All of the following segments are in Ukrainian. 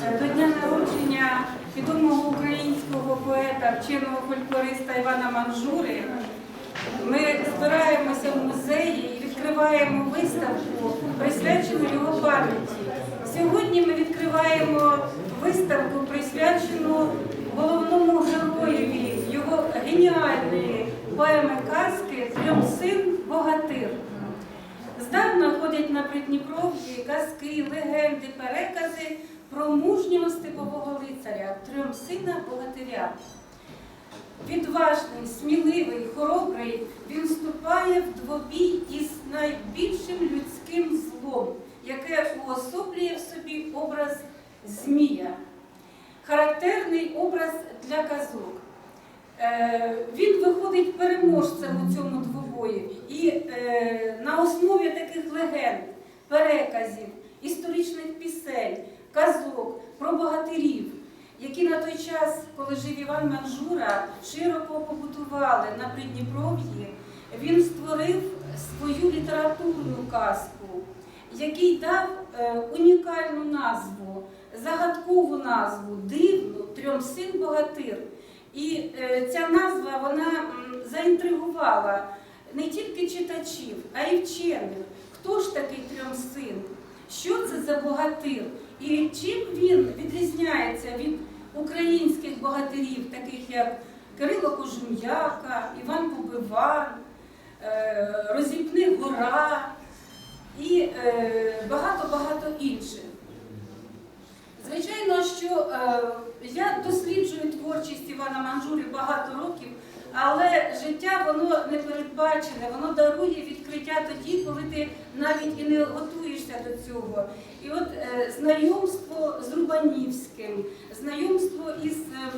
До дня народження відомого українського поета, вченого фольклориста Івана Манжури ми збираємося в музеї і відкриваємо виставку, присвячену його пам'яті. Сьогодні ми відкриваємо виставку, присвячену головному героєві його геніальної поеми казки Трьом син богатир. Здавна ходять на Придніпров'ї казки, легенди, перекази про мужнього степового лицаря, трьом сина богатиря. Відважний, сміливий, хоробрий, він вступає в двобій із найбільшим людським злом, яке уособлює в собі образ Змія. Характерний образ для казок. Е, Він виходить переможцем у цьому двобоєві. І е, на основі таких легенд, переказів, історичних пісень, казок про богатирів, які на той час, коли жив Іван Манжура, широко побудували на Придніпров'ї, він створив свою літературну казку, який дав е, унікальну назву, загадкову назву, дивну трьом син богатир. І е, ця назва вона заінтригувала не тільки читачів, а й вчених. Хто ж такий трьом син? Що це за богатир? І чим він відрізняється від українських богатирів, таких як Кирило Кожум'яка, Іван Побиван, е, Гора і е, багато-багато інших. Звичайно, що е, я досліджую творчість Івана Манжури багато років, але життя воно не передбачене, воно дарує відкриття тоді, коли ти навіть і не готуєшся до цього. І от е, знайомство з Рубанівським, знайомство із е,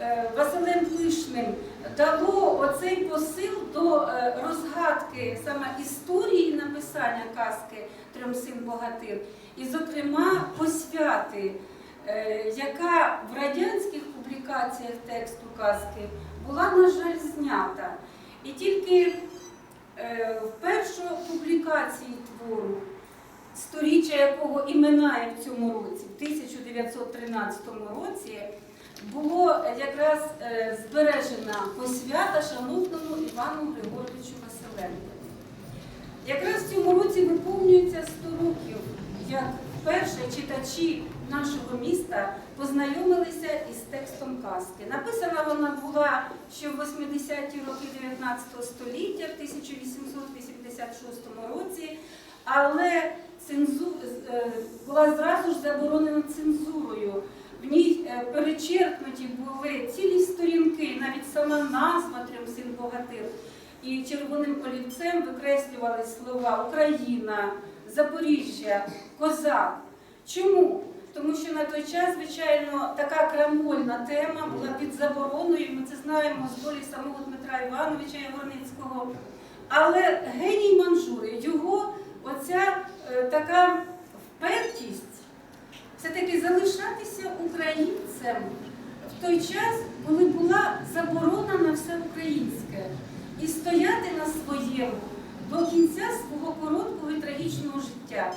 е, Василем Пишним дало оцей посил до е, розгадки саме історії написання казки Трьом син богатир, і, зокрема, посвяти, яка в радянських публікаціях тексту казки була, на жаль, знята. І тільки е, в першій публікації твору, сторіччя якого і минає в цьому році, в 1913 році, було якраз е, збережена посвята шановному Івану Григоровичу Василенку. Якраз в цьому році виповнюється 100 років, читачі нашого міста познайомилися із текстом казки. Написана вона була ще в 80-ті роки 19 століття, в 1886 році, але цензу... е, була зразу ж заборонена цензурою. В ній е, перечеркнуті були цілі сторінки, навіть сама назва Трьом син богатир. І червоним олівцем викреслювали слова Україна, Запоріжжя, Козак. Чому? Тому що на той час, звичайно, така крамольна тема була під забороною. Ми це знаємо з долі самого Дмитра Івановича Яворницького. Але геній Манжури, його оця е, така впертість все-таки залишатися українцем в той час, коли була заборона на все українське, і стояти на своєму до кінця свого короткого і трагічного життя.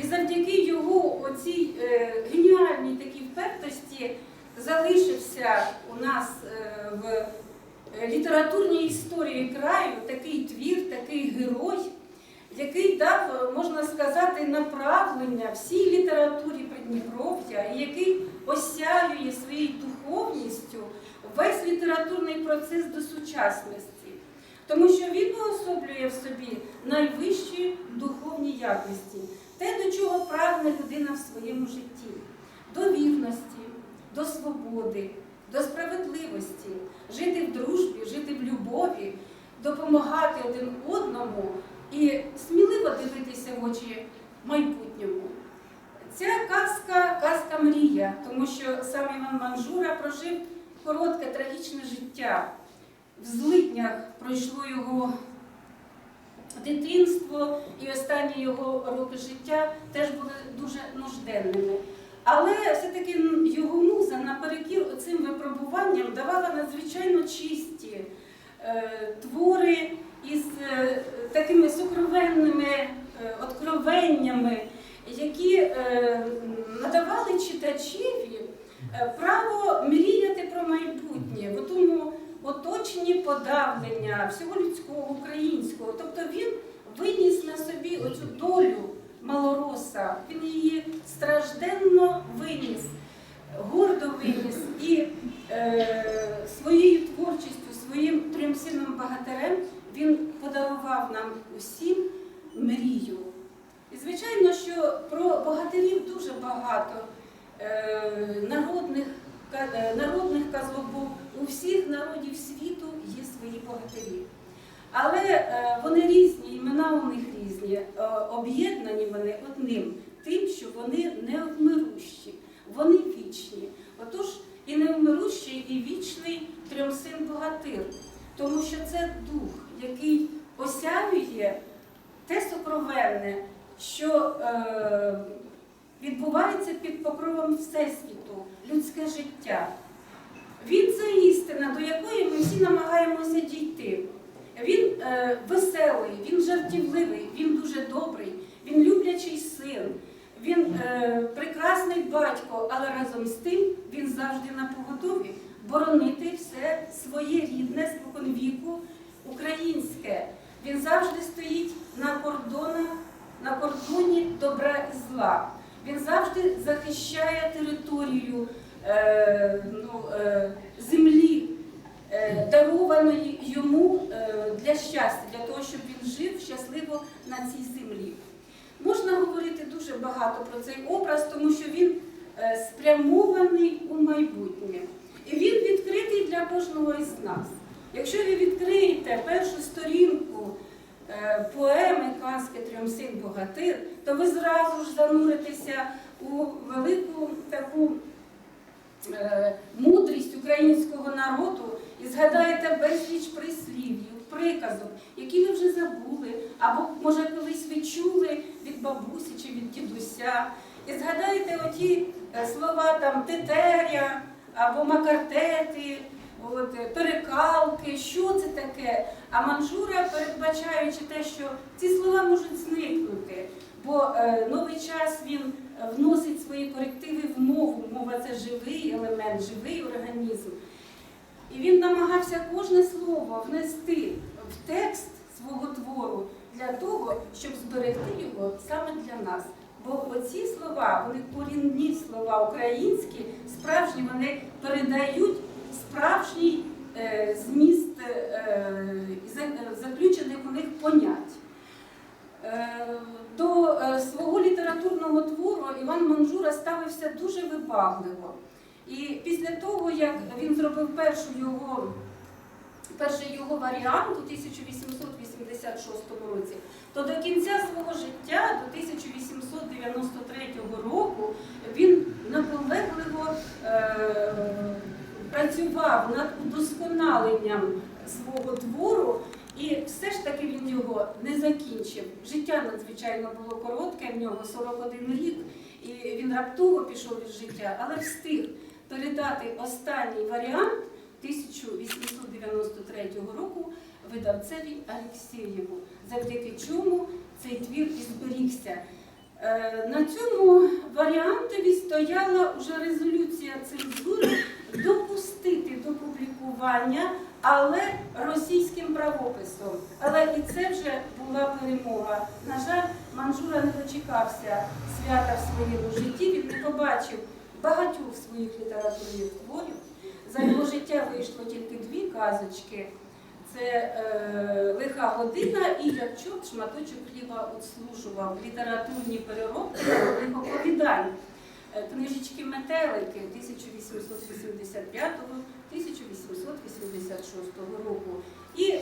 І завдяки його оцій е, геніальній такій впертості залишився у нас е, в е, літературній історії краю такий твір, такий герой, який дав, можна сказати, направлення всій літературі Придніпров'я, і який осяює своєю духовністю весь літературний процес до сучасності. Тому що він уособлює в собі найвищі духовні якості, те, до чого прагне людина в своєму житті, до вірності, до свободи, до справедливості, жити в дружбі, жити в любові, допомагати один одному і сміливо дивитися в очі майбутньому. Ця казка казка мрія, тому що сам Іван Манжура прожив коротке трагічне життя. В злиднях пройшло його дитинство і останні його роки життя теж були дуже нужденними. Але все-таки його муза наперекір цим випробуванням давала надзвичайно чисті е, твори із е, такими сукровенними е, откровеннями, які е, надавали читачеві е, право мріяти про майбутнє, оточенні подавлення всього людського, українського. Тобто він виніс на собі оцю долю малороса, він її стражденно виніс, гордо виніс і е, своєю творчістю, своїм трьомсінним багатирем він подарував нам усім мрію. І звичайно, що про богатирів дуже багато е, народних, е, народних казок, у всіх народів світу є свої богатирі. Але е, вони різні, імена у них різні, е, об'єднані вони одним, тим, що вони невмирущі, вони вічні. Отож, і невмирущий, і вічний трьомсин богатир, тому що це дух, який осяює те сокровенне, що е, відбувається під покровом Всесвіту, людське життя. Він це істина, до якої ми всі намагаємося дійти. Він е, веселий, він жартівливий, він дуже добрий, він люблячий син, він е, прекрасний батько, але разом з тим він завжди на поготові боронити все своє рідне споконвіку українське. Він завжди стоїть на кордонах, на кордоні добра і зла. Він завжди захищає територію е, землі, е, дарованої йому е, для щастя, для того, щоб він жив щасливо на цій землі. Можна говорити дуже багато про цей образ, тому що він е, спрямований у майбутнє. І він відкритий для кожного із нас. Якщо ви відкриєте першу сторінку е, поеми казки Трьомсин Богатир, то ви зразу ж зануритеся у велику таку е, мудрість українського народу і згадаєте безліч прислів'їв, приказок, які ви вже забули, або, може, колись ви чули від бабусі чи від дідуся. І згадаєте оті е, слова там тетеря або макартети, от, е, перекалки, що це таке. А манжура, передбачаючи те, що ці слова можуть зникнути, бо е, новий час він е, вносить свої корективи в мову. Мова це живий елемент, живий організм. І він намагався кожне слово внести в текст свого твору для того, щоб зберегти його саме для нас. Бо оці слова, вони корінні слова українські, справжні, вони передають справжній е, зміст е, заключених у них понять. Е, До е, свого літературного твору Іван Манжура ставився дуже вибагливо. І після того, як він зробив першу його, перший його варіант у 1886 році, то до кінця свого життя, до 1893 року, він наполегливо е, працював над удосконаленням свого твору, і все ж таки він його не закінчив. Життя надзвичайно було коротке, в нього 41 рік, і він раптово пішов із життя, але встиг передати останній варіант 1893 року видавцеві Алексєєву, завдяки чому цей твір і зберігся. Е, На цьому варіантові стояла вже резолюція цензури допустити до публікування, але російським правописом. Але і це вже була перемога. На жаль, Манжура не дочекався свята в своєму житті. Він не побачив багатьох своїх літературних творів. За його життя вийшло тільки дві казочки. Це е, лиха година і як чорт шматочок хліба отслужував літературні переробки оповідань. Е, Книжечки метелики 1885-1886 року. І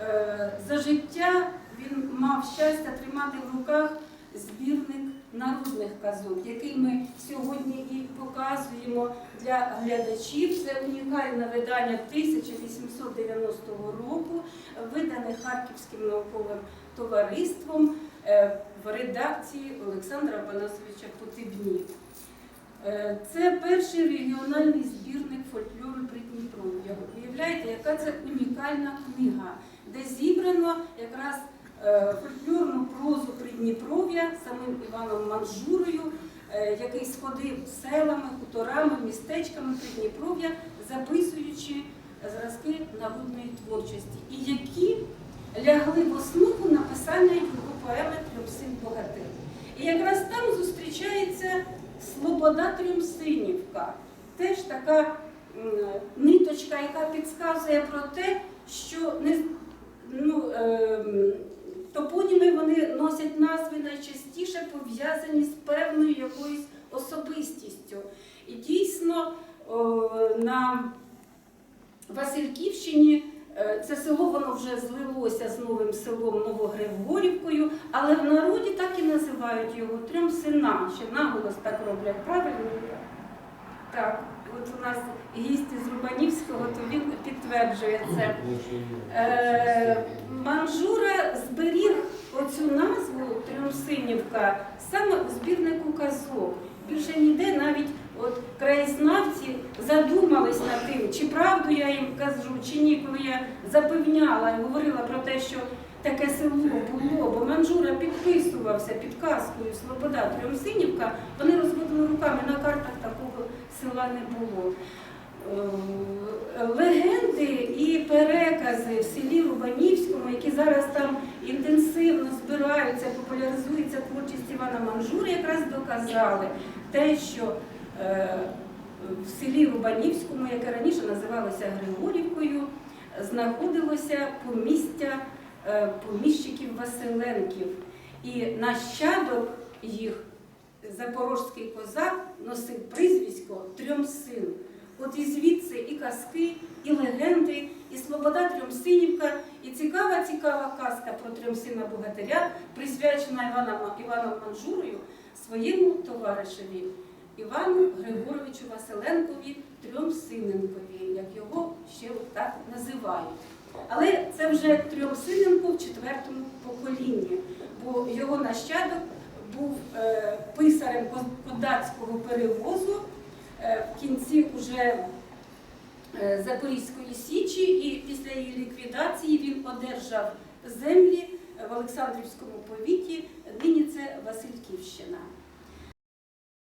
е, за життя він мав щастя тримати в руках збірник народних казок, який ми сьогодні і показуємо для глядачів. Це унікальне видання 1890 року, видане Харківським науковим товариством е, в редакції Олександра Панасовича Потибні. Е, Це перший регіональний збірник фольклору Придніпров'я. Уявляєте, яка це унікальна книга, де зібрано якраз фольклорну прозу Придніпров'я самим Іваном Манжурою, е, який сходив селами, хуторами, містечками Придніпров'я, записуючи зразки народної творчості, і які лягли в основу написання його поеми Трьомсин Богатир. І якраз там зустрічається Слобода Трьомсинівка, теж така ниточка, яка підказує про те, що не, ну, ем, топоніми вони носять назви найчастіше пов'язані з певною якоюсь особистістю. І дійсно на Васильківщині е, це село воно вже злилося з новим селом Новогригорівкою, але в народі так і називають його трьом сина. Ще наголос так роблять, правильно? Так, от у нас гість із Рубанівського, то він підтверджує це. Е, Манжура зберіг оцю назву Трьомсинівка саме у збірнику казок. Більше ніде навіть от краєзнавці задумались над тим, чи правду я їм кажу, чи ні, коли я запевняла і говорила про те, що таке село було, бо Манжура підписувався підказкою Слобода Трьомсинівка, вони розводили руками на картах села не було. Е, легенди і перекази в селі Рубанівському, які зараз там інтенсивно збираються, популяризується творчість Івана Манжури, якраз доказали те, що е, в селі Рубанівському, яке раніше називалося Григорівкою, знаходилося помістя е, поміщиків Василенків. І нащадок їх, запорожський козак, носив прізвисько Трьомсин. От і звідси і казки, і легенди, і Слобода Трьомсинівка, і цікава, цікава казка про Трьомсина Богатиря, присвячена Іваном, Іваном Манжурою своєму товаришеві Івану Григоровичу Василенкові Трьомсиненкові, як його ще так називають. Але це вже Трьомсиненко в четвертому поколінні, бо його нащадок був е, писарем кодацького перевозу е, в кінці уже е, Запорізької Січі, і після її ліквідації він одержав землі в Олександрівському повіті, нині це Васильківщина.